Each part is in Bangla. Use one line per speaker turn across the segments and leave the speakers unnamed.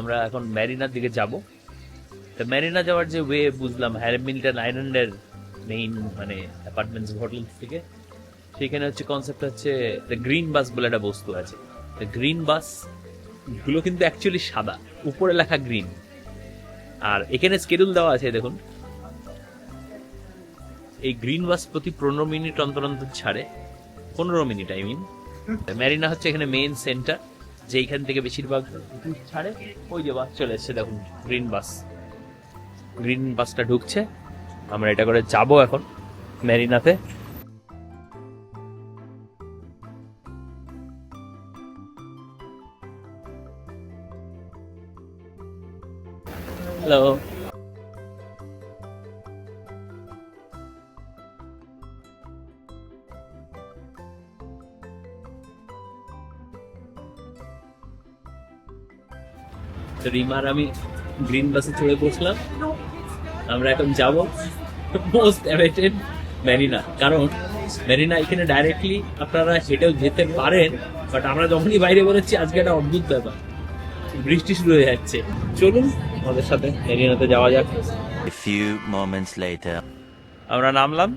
আমরা এখন ম্যারিনার দিকে যাব। তো ম্যারিনা যাওয়ার যে ওয়ে বুঝলাম হ্যারমিল্টন আইল্যান্ডের মেইন মানে অ্যাপার্টমেন্টস হোটেল থেকে। সেখানে হচ্ছে কনসেপ্ট হচ্ছে দ্য গ্রিন বাস বলে একটা বস্তু আছে। দ্য গ্রিন বাসগুলো কিন্তু অ্যাকচুয়ালি সাদা, উপরে লেখা গ্রিন আর এখানে স্কেডিউল দেওয়া আছে, দেখুন। এই গ্রিন বাস প্রতি পনেরো মিনিট অন্তর অন্তর ছাড়ে। পনেরো মিনিট আই মিন ম্যারিনা হচ্ছে এখানে মেইন সেন্টার যেইখান থেকে বেশিরভাগ দুধ ছাড়ে, ওই যে বাস চলে এসছে, দেখুন গ্রিন বাস গ্রিন বাসটা ঢুকছে। আমরা এটা করে যাব এখন ম্যারিনাতে হ্যালো রিমার আমি গ্রিন বাসে চড়ে বসলাম। আমরা এখন যাব। মোস্ট অ্যাভেটেড ম্যারিনা কারণ ম্যারিনা এখানে ডাইরেক্টলি আপনারা হেঁটেও যেতে পারেন বাট আমরা যখনই বাইরে বেরোচ্ছি আজকে একটা অদ্ভুত ব্যাপার। বৃষ্টি শুরু হয়ে যাচ্ছে। চলুন আমাদের সাথে ম্যারিনাতে যাওয়া যাক।
A few moments later.
আমরা নামলাম।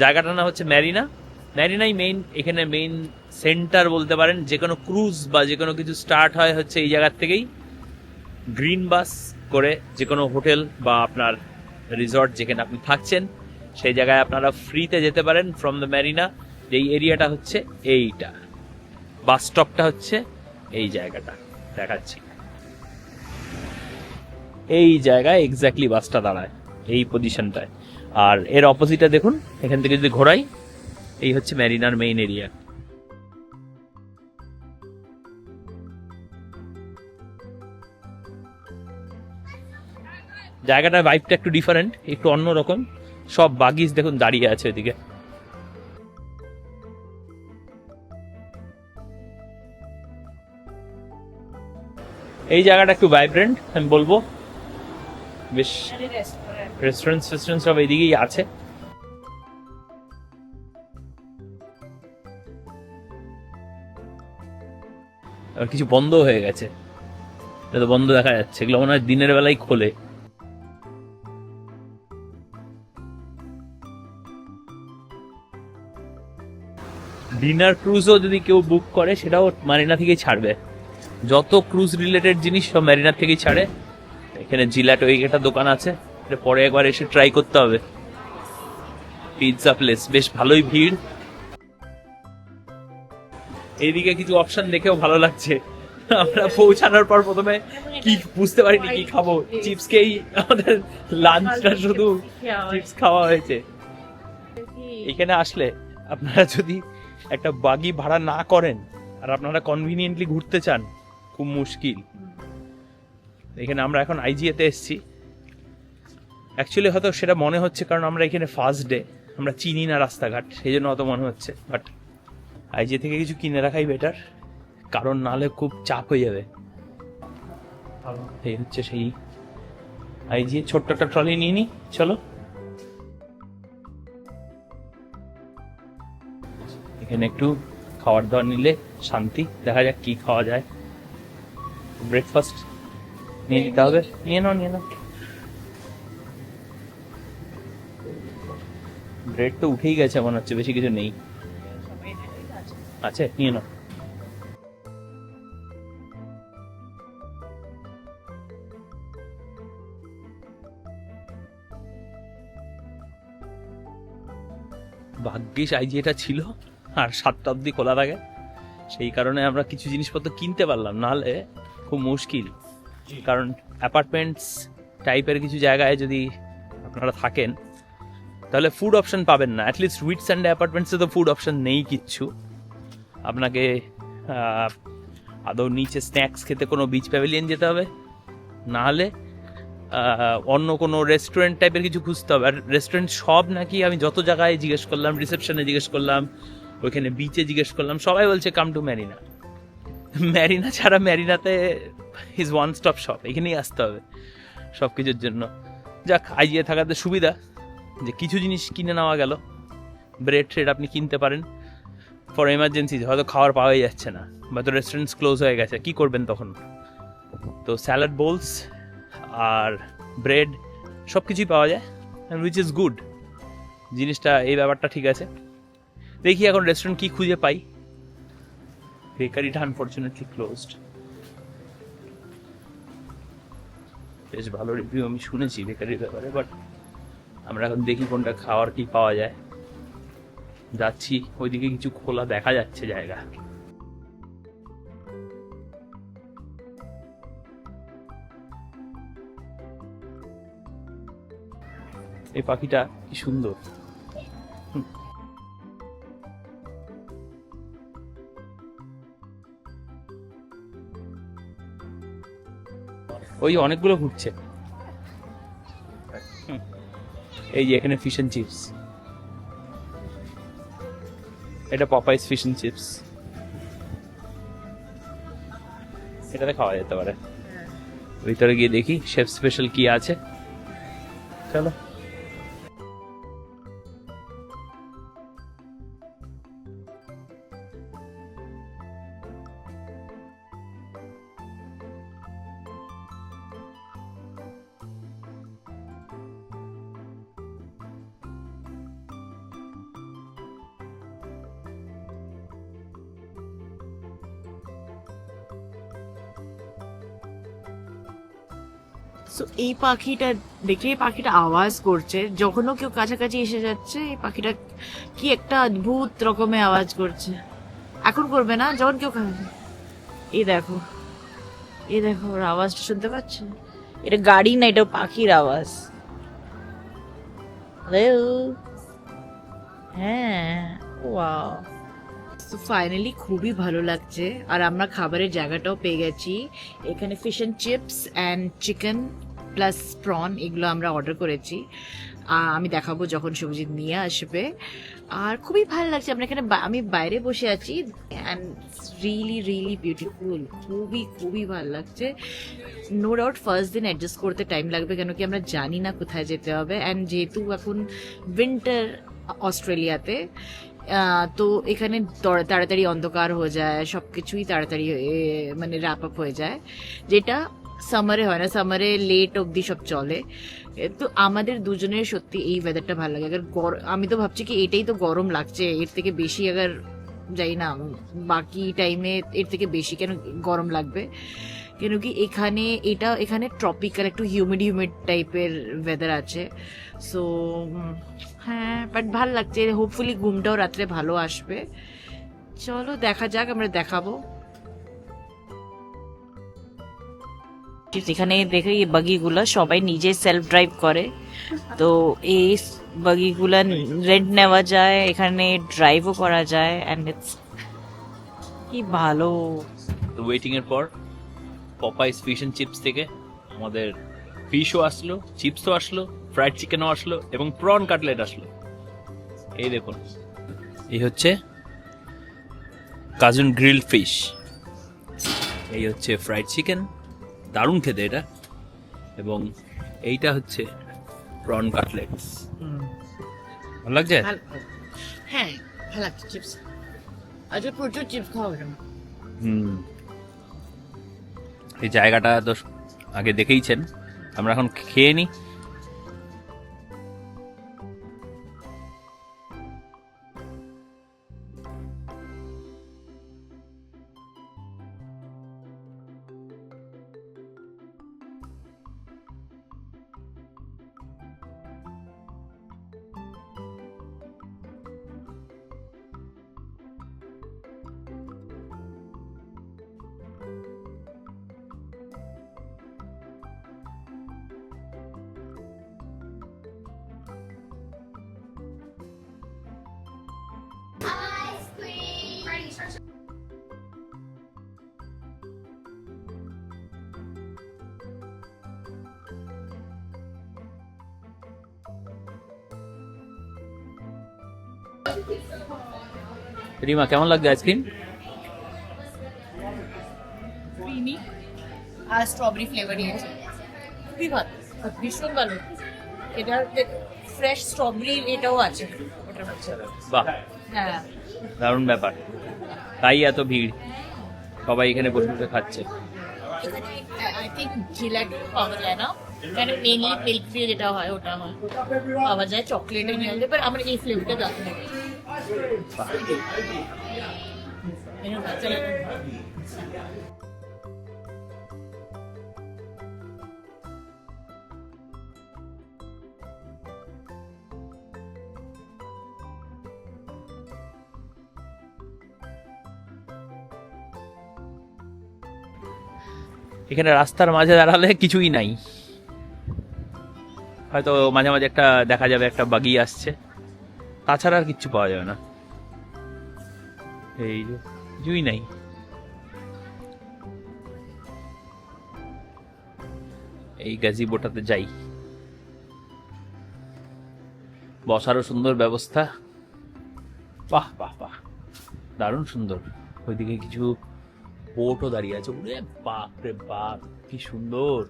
জায়গাটার নাম হচ্ছে ম্যারিনা ম্যারিনাই মেইন এখানে মেইন সেন্টার বলতে পারেন। যে কোনো ক্রুজ বা যে কোনো কিছু স্টার্ট হয় হচ্ছে এই জায়গার থেকেই। গ্রিন বাস করে যে কোনো হোটেল বা আপনার রিসর্ট যেখানে আপনি থাকছেন, সেই জায়গায় আপনারা ফ্রিতে যেতে পারেন ফ্রম দ্য ম্যারিনা এই এরিয়াটা হচ্ছে এইটা। বাস স্টপটা হচ্ছে এই জায়গাটা। দেখাচ্ছি। এই জায়গায় এক্স্যাক্টলি বাসটা দাঁড়ায়, এই পজিশনটায় আর এর অপোজিটে দেখুন, এখান থেকে যদি ঘোরাই, এই হচ্ছে ম্যারিনার মেইন এরিয়া জায়গাটার ভাইবটা একটু ডিফারেন্ট একটু অন্যরকম সব বাগিস দেখুন দাঁড়িয়ে আছে ওইদিকে এই জায়গাটা একটু ভাইব্রেন্ট আমি বলব। বেশ রেস্টুরেন্ট ফেস্টুরেন্ট সব এইদিকেই আছে। আর কিছু বন্ধ হয়ে গেছে। এটা তো বন্ধ দেখা যাচ্ছে, এগুলো মনে হয় দিনের বেলায় খোলে। ডিনার ক্রুজও যদি কেউ বুক করে, সেটাও মারিনা থেকেই ছাড়বে। যত ক্রুজ রিলেটেড জিনিস, সব ম্যারিনার থেকেই ছাড়ে। এখানে জিলাট ওই একটা দোকান আছে, এটা পরে একবার এসে ট্রাই করতে হবে। পিৎজা প্লেস বেশ ভালোই ভিড়। এইদিকে কিছু অপশন দেখেও ভালো লাগছে। আমরা পৌঁছানোর পর প্রথমে কি বুঝতে পারিনি কি খাব। চিপস খেয়েই আমাদের লাঞ্চটা শুধু চিপস খাওয়া হয়েছে। এখানে আসলে আপনারা যদি একটা বাগি ভাড়া না করেন আর আপনারা কনভিনিয়েন্টলি ঘুরতে চান, খুব মুশকিল। এখানে আমরা এখন আইজিএতে এসেছি। অ্যাকচুয়ালি হয়তো সেটা মনে হচ্ছে কারণ আমরা এখানে ফার্স্ট ডে আমরা চিনি না রাস্তাঘাট, সেই জন্য অত মনে হচ্ছে বাট আইজি থেকে কিছু কিনে রাখাই বেটার কারণ নালে খুব চাপ হয়ে যাবে। এই হচ্ছে সেই আইজি ছোট্ট একটা ট্রলি নিয়ে নি, চলো। এখানে একটু খাবার দাবার নিলে শান্তি। দেখা যাক কি খাওয়া যায়। ব্রেকফাস্ট নিয়ে নিতে হবে। নিয়ে নাও নিয়ে নাও। ব্রেড তো উঠেই গেছে মনে হচ্ছে, বেশি কিছু নেই। আছে, নিয়ে নাও। ভাগ্যিস আইজি এটা ছিল। আর সাতটা অবধি খোলা থাকে। সেই কারণে আমরা কিছু জিনিসপত্র কিনতে পারলাম। নাহলে খুব মুশকিল। কারণ অ্যাপার্টমেন্টস টাইপের কিছু জায়গায় যদি আপনারা থাকেন তাহলে ফুড অপশন পাবেন না। অ্যাটলিস্ট উইটস অ্যান্ড অ্যাপার্টমেন্টসে তো ফুড অপশন নেই কিচ্ছু। আপনাকে আদৌ নিচে স্ন্যাক্স খেতে কোনো বিচ প্যাভিলিয়ন যেতে হবে? নাহলে অন্য কোনো রেস্টুরেন্ট টাইপের কিছু খুঁজতে হবে। আর রেস্টুরেন্ট সব নাকি আমি যত জায়গায় জিজ্ঞেস করলাম রিসেপশনে জিজ্ঞেস করলাম ওইখানে বিচে জিজ্ঞেস করলাম, সবাই বলছে কাম টু ম্যারিনা ম্যারিনা ছাড়া ম্যারিনাতে ইজ ওয়ান স্টপ শপ এখানেই আসতে হবে সব কিছুর জন্য। যাক আইজিয়ে থাকাতে সুবিধা, যে কিছু জিনিস কিনে নেওয়া গেল। ব্রেড ট্রেড আপনি কিনতে পারেন। ফর এমার্জেন্সি হয়তো খাবার পাওয়াই যাচ্ছে না হয়তো রেস্টুরেন্টস ক্লোজ হয়ে গেছে, কি করবেন তখন? তো স্যালাড বোলস আর ব্রেড সব কিছুই পাওয়া যায় উইচ ইজ গুড জিনিসটা, এই ব্যাপারটা ঠিক আছে। দেখি এখন রেস্টুরেন্ট কি খুঁজে পাই। বেকারিটা আনফর্চুনেটলি ক্লোজড বেশ ভালো রিভিউ আমি শুনেছি বেকারির ব্যাপারে বাট আমরা এখন দেখি কোনটা খাওয়ার কি পাওয়া যায়। যাচ্ছি, ওইদিকে কিছু খোলা দেখা যাচ্ছে জায়গা। এই পাখিটা কি সুন্দর। ওই অনেকগুলো ঘুরছে। এই যে এখানে ফিশ এন্ড চিপস এটা পপাইস ফিশ এন্ড চিপস এটাতে খাওয়া যেতে পারে। ভিতরে গিয়ে দেখি শেফ স্পেশাল কি আছে। চলো।
So, এই পাখিটা দেখে এই পাখিটা আওয়াজ করছে। যখনও কেউ কাছাকাছি এসে যাচ্ছে এই পাখিটা কি একটা অদ্ভুত রকমের আওয়াজ করছে। এখন করবে না যখন কেউ এই দেখো এই দেখো ওর আওয়াজটা শুনতে পাচ্ছ? এটা গাড়ি না এটা পাখির আওয়াজ। হ্যাঁ ওয়াও তো ফাইনালি খুবই ভালো লাগছে। আর আমরা খাবারের জায়গাটাও পেয়ে গেছি। এখানে fish and chips and chicken plus prawn এগুলো আমরা অর্ডার করেছি। আমি দেখাবো যখন সবজি নিয়ে আসবে। আর খুবই ভালো লাগছে। আমরা এখানে আমি বাইরে বসে আছি অ্যান্ড রিয়েলি রিয়েলি বিউটিফুল খুবই খুবই ভালো লাগছে। নো ডাউট ফার্স্ট দিন অ্যাডজাস্ট করতে টাইম লাগবে কেন কি আমরা জানি না কোথায় যেতে হবে। অ্যান্ড যেহেতু এখন উইন্টার অস্ট্রেলিয়াতে তো এখানে তাড়াতাড়ি অন্ধকার হয়ে যায় সব কিছুই তাড়াতাড়ি মানে র্যাপ আপ হয়ে যায়। যেটা সামারে হয় না সামারে লেট অবধি সব চলে। তো আমাদের দুজনের সত্যি এই ওয়েদারটা ভালো লাগে। আবার গর- আমি তো ভাবছি কি এটাই তো গরম লাগছে, এর থেকে বেশি আবার যাই না, বাকি টাইমে এর থেকে বেশি কেন গরম লাগবে? কেন কি এখানে এটা এখানে ট্রপিক্যাল একটু হিউমিড হিউমিড টাইপের ওয়েদার আছে। সো হ্যাঁ বাট ভালো লাগছে। হোপফুলি ঘুমটাও রাত্রে ভালো আসবে। চলো দেখা যাক, আমরা দেখাবো। এখানে দেখে এই বাগিগুলো সবাই নিজে সেলফ ড্রাইভ করে। তো এই বাগিগুলো রেন্ট নেওয়া যায়, এখানে ড্রাইভও করা যায় অ্যান্ড ইটস কি ভালো।
ওয়েটিং এর পর? পপাইস ফিশ এন্ড চিপস থেকে আমাদের ফিশও আসলো চিপসও আসলো ফ্রাইড চিকেনও আসলো এবং প্রন কাটলেট আসলো। এই দেখুন এই হচ্ছে কাজুন গ্রিল ফিশ এই হচ্ছে ফ্রাইড চিকেন দারুণ খেতে এটা। এবং এইটা হচ্ছে প্রন কাটলেটস ভালো লাগছে?
হ্যাঁ ভালো লাগছে চিপস আজকে প্রচুর চিপস খাওয়া
হুম। এই জায়গাটা তো আগে দেখেইছেন। আমরা এখন খেয়ে নিই রিমা কেমন লাগছে আইসক্রিম?
ক্রিমি আর স্ট্রবেরি ফ্লেভার দিয়েছে খুবই ভালো ভীষণ ভালো। এটা ফ্রেশ স্ট্রবেরি এটাও আছে।
বাহ।
হ্যাঁ।
দারুণ ব্যাপার। তাই এত ভিড়। সবাই এখানে বসে বসে খাচ্ছে।
এখানে আই থিঙ্ক জিলাট পাওয়া যায় না। এখানে মেনলি মিল্ক দিয়ে যেটা হয়, ওটা হয় পাওয়া যায় চকলেটের নিয়ে এবার আমার এই ফ্লেভারটা দারুণ লাগে।
এখানে রাস্তার মাঝে দাঁড়ালে কিছুই নাই। হয়তো মাঝে মাঝে একটা দেখা যাবে, একটা বাগি আসছে। তাছাড়া আর কিচ্ছু পাওয়া যাবে না। এই যে, কিছুই নাই। এই গাজিবোটাতে যাই। বসারও সুন্দর ব্যবস্থা। বাহ বাহ বাহ। দারুণ সুন্দর। ওইদিকে কিছু বোটও দাঁড়িয়ে আছে। বাপ রে বাপ, কি সুন্দর।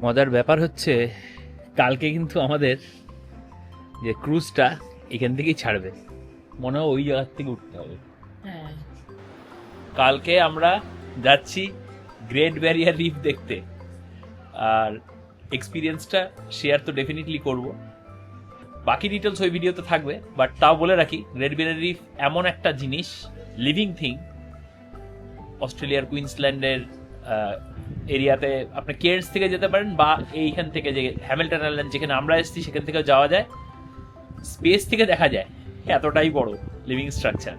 মজার ব্যাপার হচ্ছে কালকে কিন্তু আমাদের যে ক্রুজটা এখান থেকেই ছাড়বে। মনে হয় ওই জায়গার থেকে উঠতে হবে।
হ্যাঁ।
কালকে আমরা যাচ্ছি গ্রেট ব্যারিয়ার রিফ দেখতে। আর এক্সপিরিয়েন্সটা শেয়ার তো ডেফিনেটলি করব। বাকি ডিটেলস ওই ভিডিওতে থাকবে বাট তাও বলে রাখি গ্রেট ব্যারিয়ার রিফ এমন একটা জিনিস লিভিং থিং অস্ট্রেলিয়ার কুইন্সল্যান্ডের এরিয়াতে আপনি কেয়ার্স থেকে যেতে পারেন বা এইখান থেকে যে হ্যামিল্টন আইল্যান্ড যেখানে আমরা এসেছি, সেখান থেকেও যাওয়া যায়। স্পেস থেকে দেখা যায়, এতটাই বড় লিভিং স্ট্রাকচার।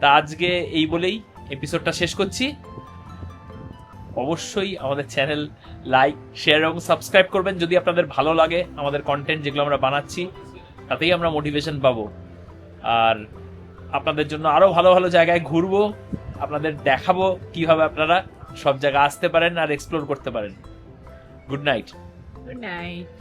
তা আজকে এই বলেই এপিসোডটা শেষ করছি। অবশ্যই আমাদের চ্যানেল লাইক, শেয়ার এবং সাবস্ক্রাইব করবেন যদি আপনাদের ভালো লাগে আমাদের কন্টেন্ট যেগুলো আমরা বানাচ্ছি, তাতেই আমরা মোটিভেশন পাবো। আর আপনাদের জন্য আরও ভালো ভালো জায়গায় ঘুরবো। আপনাদের দেখাবো কীভাবে আপনারা সব জায়গায় আসতে পারেন আর এক্সপ্লোর করতে পারেন। Good night
good night